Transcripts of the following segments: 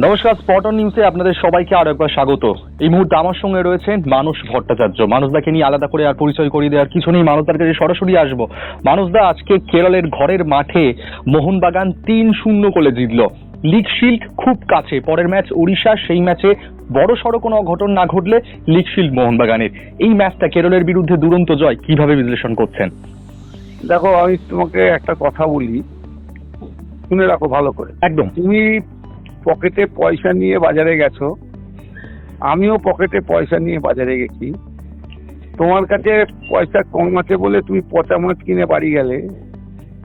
নমস্কার স্পটন নিউজে আপনাদের সবাইকে আরও একবার স্বাগত। এই মুহূর্তে আমার সঙ্গে রয়েছেন মানুষ ভট্টাচার্য। মানুষদাকে নিয়ে আলাদা করে আর পরিচয় করিয়ে দেওয়ার কিছু নেই। মানুষদার কাছে সরাসরি আসব। মানুষদা আজকে কেরলের ঘরের মাঠে মোহনবাগান তিন শূন্য করে জিতল। লিগ শিল্ড খুব কাছে। পরের ম্যাচ উড়িষ্যা সেই ম্যাচে বড় সড়ো কোনো অঘটন না ঘটলে লিগ শিল্ড মোহনবাগানের। এই ম্যাচটা কেরলের বিরুদ্ধে দুরন্ত জয় কীভাবে বিশ্লেষণ করছেন? দেখো আমি তোমাকে একটা কথা বলি। শুনে রাখো ভালো করে। একদম। তুমি পকেটে পয়সা নিয়ে বাজারে গেছো আমিও পকেটে পয়সা নিয়ে বাজারে গেছি। তোমার কাছে পয়সা কম আছে বলে তুমি পচা মাছ কিনে বাড়ি গেলে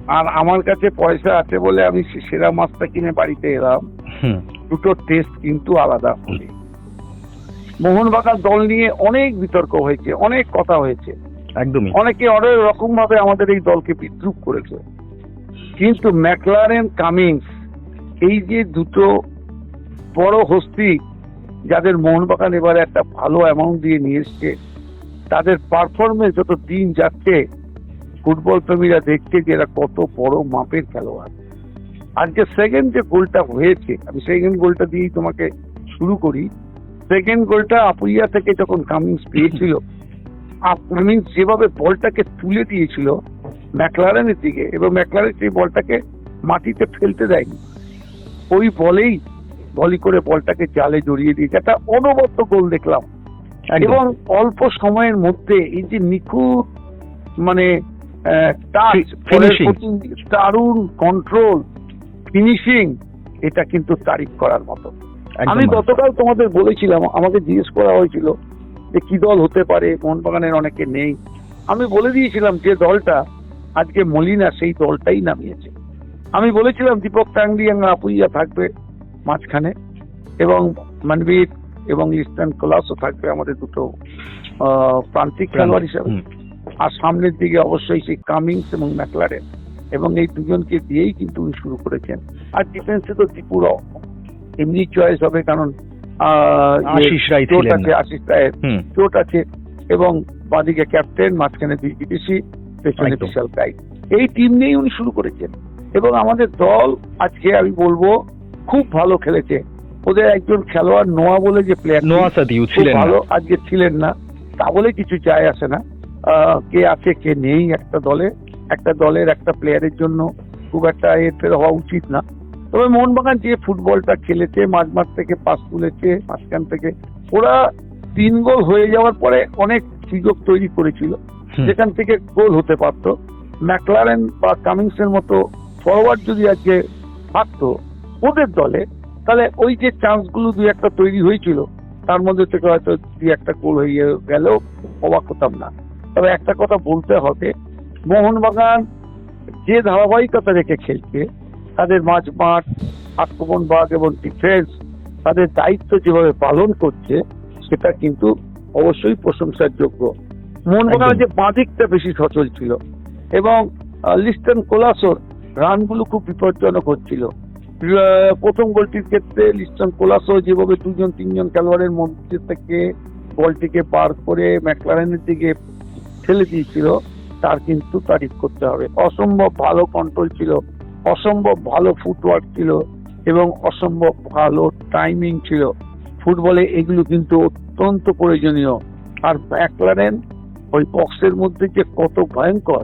আর আমার কাছে পয়সা আছে বলে আমি সেরা মাছটা কিনে বাড়িতে এলাম। দুটো টেস্ট কিন্তু আলাদা হবে। মোহনবাগান দল নিয়ে অনেক বিতর্ক হয়েছে অনেক কথা হয়েছে। একদমই। অনেকে অনেক রকম ভাবে আমাদের এই দলকে বিদ্রুপ করেছে। কিন্তু ম্যাকলারেন কামিংস এই যে দুটো বড় হস্তি যাদের মোহনবাগান এবারে একটা ভালো অ্যামাউন্ট দিয়ে নিয়ে এসছে, তাদের পারফরমেন্স যত দিন যাচ্ছে ফুটবল প্রেমীরা দেখছে যে এরা কত বড় মাপের খেলোয়াড়। আজকে সেকেন্ড যে গোলটা হয়েছে, আমি সেকেন্ড গোলটা দিয়েই তোমাকে শুরু করি। সেকেন্ড গোলটা আপুইয়া থেকে যখন কামিংস পেয়েছিল কামিংস যেভাবে বলটাকে তুলে দিয়েছিল ম্যাকলারেনের দিকে, এবং ম্যাকলারেন সেই বলটাকে মাটিতে ফেলতে দেয়নি। ওই বলেই ভলি করে বলটাকে জালে জড়িয়ে দিয়েছে। একটা অনবদ্য গোল দেখলাম। এবং অল্প সময়ের মধ্যে এই যে নিখুঁত মানে টাচ দারুণ কন্ট্রোল ফিনিশিং এটা কিন্তু তারিফ করার মতো। আমি গতকাল তোমাদের বলেছিলাম আমাকে জিজ্ঞেস করা হয়েছিল যে কি দল হতে পারে মোহনবাগানের অনেকে নেই। আমি বলে দিয়েছিলাম যে দলটা আজকে মলিনা সেই দলটাই নামিয়েছে। আমি বলেছিলাম দীপক এবং আপুইয়া থাকবে মাঝখানে এবং মানবীর এবং ইস্টার্ন ক্লাসও থাকবে আমাদের দুটো প্রান্তিক খেলোয়াড় হিসাবে। আর সামনের দিকে অবশ্যই সেই কামিংস এবং ম্যাকলারেন। এবং এই দুজনকে দিয়েই কিন্তু উনি শুরু করেছেন। আর ডিফেন্সে তো ত্রিপুরা এমনি চয়েস হবে কারণ আশিস রায় চোট আছে। আশিস রায়ের চোট আছে এবং বাদিকে ক্যাপ্টেন মাঝখানে দুই বিদেশি পেছনে বিশাল গাইড এই টিম নিয়েই উনি শুরু করেছেন। এবং আমাদের দল আজকে আমি বলব খুব ভালো খেলেছে। ওদের একজন খেলোয়াড় নোয়া বলে যে প্লেয়ার নোয়া সাদিউ ছিলেন ভালো আজকে ছিলেন না। তা বলে কিছু যায় আসে না। কে আছে কে নেই একটা দলে। একটা দলের একটা প্লেয়ারের জন্য খুব একটা এর হওয়া উচিত না। তবে মোহনবাগান যে ফুটবলটা খেলেছে মাঝ মাঠ থেকে পাস তুলেছে মাঝখান থেকে ওরা তিন গোল হয়ে যাওয়ার পরে অনেক সুযোগ তৈরি করেছিল। যেখান থেকে গোল হতে পারত। ম্যাকলারেন বা কামিংসের মতো ফরওয়ার্ড যদি আজকে থাকতো ওদের দলে তাহলে ওই যে চান্সগুলো দুই একটা তৈরি হয়েছিল তার মধ্যে থেকে হয়তো দুই একটা গোল হয়ে গেলেও অবাক হতাম না। তবে একটা কথা বলতে হবে মোহনবাগান যে ধারাবাহিকতা রেখে খেলছে তাদের মাঝ মাঠ আক্রমণ ভাগ এবং ডিফেন্স তাদের দায়িত্ব যেভাবে পালন করছে সেটা কিন্তু অবশ্যই প্রশংসার যোগ্য মোহনবাগানের একদম। যে বাঁদিকটা বেশি সচল ছিল এবং লিস্টন কোলাসোর রানগুলো খুব বিপজ্জনক হচ্ছিল। প্রথম গোলটির ক্ষেত্রে লিস্টন কোলাসো যেভাবে দুজন, তিনজন খেলোয়াড়ের মধ্যে থেকে বলটিকে পার করে ম্যাকলারেনের দিকে ঠেলে দিয়েছিল, তার কিন্তু তারিফ করতে হবে। অসম্ভব ভালো কন্ট্রোল ছিল, অসম্ভব ভালো ফুটওয়ার্ক ছিল এবং অসম্ভব ভালো টাইমিং ছিল। ফুটবলে এগুলো কিন্তু অত্যন্ত প্রয়োজনীয়। আর ম্যাকলারেন ওই বক্সের মধ্যে যে কত ভয়ঙ্কর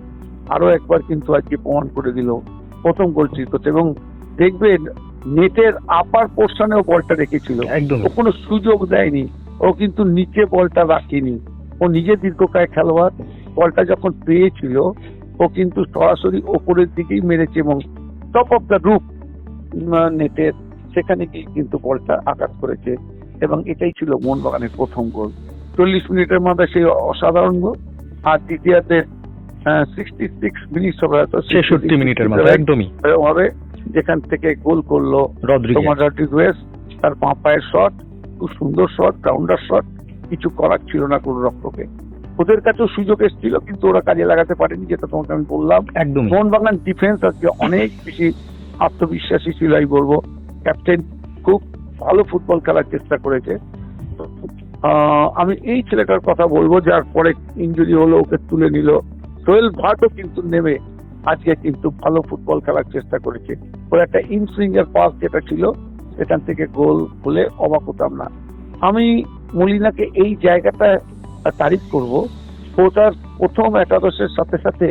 আরও একবার কিন্তু আজকে প্রমাণ করে দিল প্রথম গোলটির কথা এবং দেখবেন নেটের আপার পোর্শনেও বলটা রেখেছিল। একদম। ও কোনো সুযোগ দেয়নি। ও কিন্তু নিচে বলটা রাখেনি। ও নিজে দীর্ঘকায় খেলোয়াড়। বলটা যখন পেয়েছিল ও কিন্তু সরাসরি ওপরের দিকেই মেরেছে এবং টপ অফ দ্য রুফ নেটের সেখানে গিয়ে কিন্তু বলটা আঘাত করেছে এবং এটাই ছিল মোহনবাগানের প্রথম গোল। চল্লিশ মিনিটের মধ্যে সেই অসাধারণ গোল। আর দ্বিতীয়ার্ধে সিক্সটি সিক্স মিনিট হবে ছেষট্টি মিনিটের মধ্যে একদমই। হবে। যেখান থেকে গোল করল তোমার তার পা পায়ের শট খুব সুন্দর শট গ্রাউন্ডার শট কিছু করার ছিল না কোনো রক্ষকে ওদের কাছেও সুযোগ এসেছিল কিন্তু ওরা কাজে লাগাতে পারেনি যেটা তোমাকে আমি বললাম। একদমই। মোহনবাগান ডিফেন্স আজকে অনেক বেশি আত্মবিশ্বাসী ছিল আমি বলব। ক্যাপ্টেন খুব ভালো ফুটবল খেলার চেষ্টা করেছে। আহ, আমি এই ছেলেটার কথা বলব যার পরে ইঞ্জুরি হলো ওকে তুলে নিল। সোহেল ভাটও কিন্তু নেমে আজকে কিন্তু ভালো ফুটবল খেলার চেষ্টা করেছে। ওর একটা ইনসুইং এর পাস যেটা ছিল, সেখান থেকে গোল হলে অবাক হতাম না। আমি মলিনাকে এই জায়গাটা তারিফ করব। ও তার প্রথম একাদশের সাথে সাথে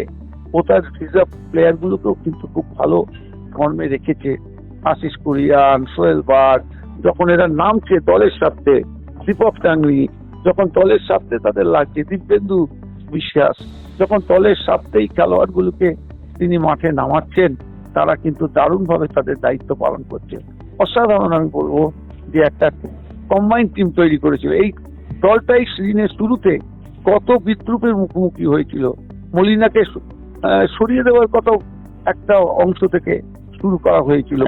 ও তার রিজার্ভ প্লেয়ার গুলোকেও কিন্তু খুব ভালো ফর্মে রেখেছে। আশিস কুরিয়ান, সোহেল বাট যখন এরা নামছে দলের সাথে দীপক টাংরি যখন দলের সাথে তাদের লাগছে দিব্যেন্দু বিশ্বাস, যখন দলের সাথেই খেলোয়াড়গুলোকে তিনি মাঠে নামাচ্ছেন তারা কিন্তু দারুণভাবে তাদের দায়িত্ব পালন করছে অসাধারণ আমি বলব যে একটা কম্বাইন টিম তৈরি করেছিল। এই দলটাই সিজনের শুরুতে কত বিদ্রুপের মুখোমুখি হয়েছিল। মলিনাকে সরিয়ে দেওয়ার কত একটা অংশ থেকে শুরু করা হয়েছিল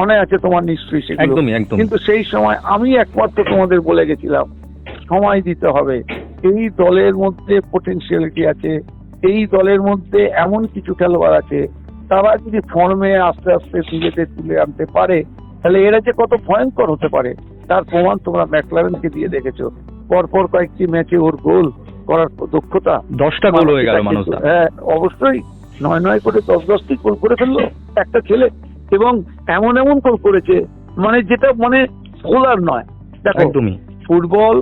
মনে আছে তোমার নিশ্চয়ই সেগুলো। কিন্তু সেই সময় আমি একমাত্র তোমাদের বলে গেছিলাম সময় দিতে হবে। এই দলের মধ্যে পোটেনশিয়ালিটি আছে এই দলের মধ্যে এমন কিছু খেলোয়াড় আছে তারা যদি ফর্মে আস্তে আস্তে নিজেদের তুলে আনতে পারে তাহলে এরা যে কত ভয়ঙ্কর হতে পারে তার প্রমাণ তোমরা ম্যাকলারেনকে দিয়ে দেখেছ। পরপর কয়েকটি ম্যাচে ওর গোল করার দক্ষতা দশটা গোল হয়ে গেল হ্যাঁ অবশ্যই। নয় নয় করে দশ দশটি গোল করে ফেলল একটা ছেলে এবং এমন এমন গোল করেছে মানে যেটা মানে ভোলার নয়। দেখো তুমি ফুটবল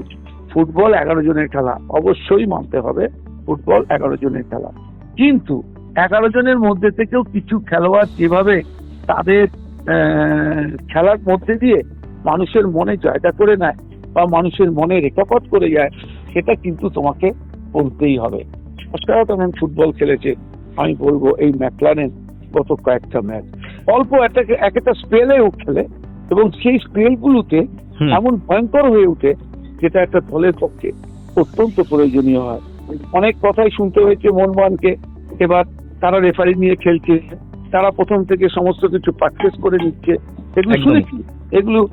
ফুটবল এগারো জনের খেলা অবশ্যই মানতে হবে। ফুটবল এগারো জনের খেলা। কিন্তু এগারো জনের মধ্যে থেকেও কিছু খেলোয়াড় যেভাবে তাদের খেলার মধ্যে দিয়ে মানুষের মনে জয়টা করে নেয় বা মানুষের মনে রেখাপাত করে যায় সেটা কিন্তু তোমাকে বলতেই হবে। অসাধারণ ফুটবল খেলেছে? আমি বলব এই ম্যাকলারেন গত কয়েকটা ম্যাচ। অল্প একটা এক একটা স্পেলেও খেলে এবং সেই স্পেলগুলোতে। এমন ভয়ঙ্কর হয়ে ওঠে যেটা একটা দলের পক্ষে অত্যন্ত প্রয়োজনীয় হয়। অনেক কথাই শুনতে হয়েছে মোহনবাগানকে এবার তারা রেফারি নিয়ে খেলছে। তারা প্রথম থেকে সমস্ত কিছু পারচেস করে নিচ্ছে। এগুলো শুনেছি। এগুলো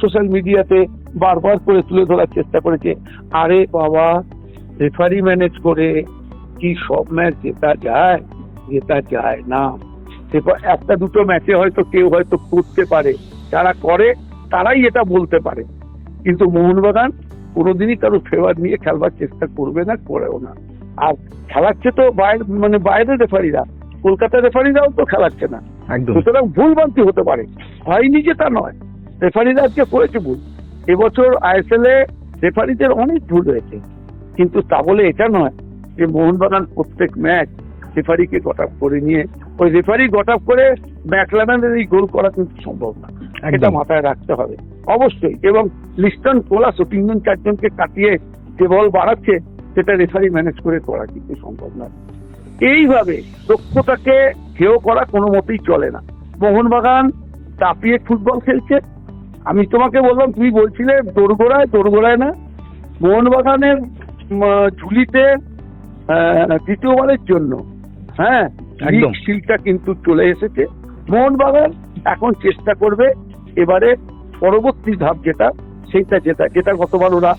সোশ্যাল মিডিয়াতে বারবার করে তুলে ধরার চেষ্টা করেছে। আরে বাবা রেফারি ম্যানেজ করে কি সব ম্যাচ জেতা যায়? জেতা যায় না। এবার একটা দুটো ম্যাচে হয়তো কেউ হয়তো করতে পারে। যারা করে তারাই এটা বলতে পারে। কিন্তু মোহনবাগান কোনোদিনই কারও ফেভার নিয়ে খেলবার চেষ্টা করবে না করেও না। আর খেলাচ্ছে তো বাইরে মানে বাইরের রেফারিরা কলকাতার রেফারিরাও তো খেলাচ্ছে না। সুতরাং ভুল ভ্রান্তি হতে পারে। হয়নি যে তা নয়। রেফারিরা আজকে করেছে ভুল। এবছর আইএসএল এ রেফারিদের অনেক ভুল হয়েছে। কিন্তু তা বলে এটা নয় যে মোহনবাগান প্রত্যেক ম্যাচ রেফারিকে গট আপ করে নিয়ে ওই রেফারি গট আপ করে ম্যাকলানের এই গোল করা কিন্তু সম্ভব না। এটা একদম। মাথায় রাখতে হবে। অবশ্যই। এবং লিস্টন কোলাসও তিনজন চারজনকে কাটিয়ে যে বল বাড়াচ্ছে সেটা রেফারি ম্যানেজ করে করা কিন্তু সম্ভব নয়। এইভাবে দক্ষতাকে হেয় করা কোনো মতেই চলে না। মোহনবাগান তাপিয়ে ফুটবল খেলছে। আমি তোমাকে বললাম তুমি বলছিলে দোরগোড়ায় দোরগোড়ায় না। মোহনবাগানের ঝুলিতে দ্বিতীয়বারের জন্য হ্যাঁ। শিলটা কিন্তু চলে এসেছে। মোহনবাগান এখন চেষ্টা করবে এবারে পরবর্তী ধাপ যেটা সেইটা যেটা যেটা গতবার ওরা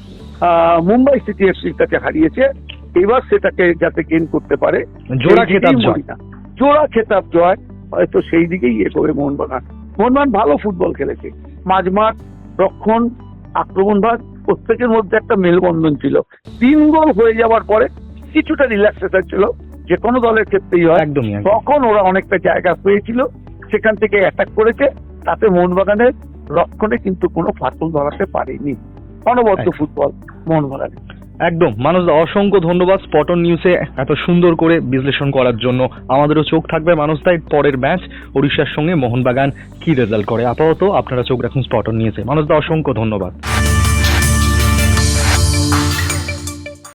মুম্বাই সিটি এফসির কাছে হারিয়েছে এবার সেটাকে যাতে গেন করতে পারে জোড়া খেতাব জয়। জোড়া খেতাব জয় হয়তো সেই দিকেই এগোবে মোহনবাগান। মোহনবাগান ভালো ফুটবল খেলেছে। মাঝমাঠ রক্ষণ আক্রমণ ভাগ প্রত্যেকের মধ্যে একটা মেলবন্ধন ছিল। তিন গোল হয়ে যাওয়ার পরে কিছুটা রিল্যাক্সেশন ছিল যে কোনো দলের ক্ষেত্রেই হয়। একদম। তখন ওরা অনেকটা জায়গা পেয়েছিল সেখান থেকে অ্যাটাক করেছে তাতে মোহনবাগানের রক্ষণে কিন্তু কোনো ফাটল ধরাতে পারেনি। অনবদ্য একদম। ফুটবল মোহনবাগানে একদম। মানুষ অসংখ্য ধন্যবাদ স্পটন নিউজে এত সুন্দর করে বিশ্লেষণ করার জন্য। আমাদেরও চোখ থাকবে মানুষ তাই পরের ম্যাচ ওড়িশার সঙ্গে মোহনবাগান কি রেজাল্ট করে? আপাতত আপনারা চোখ রাখুন স্পটন নিউজে মানুষদা অসংখ্য ধন্যবাদ।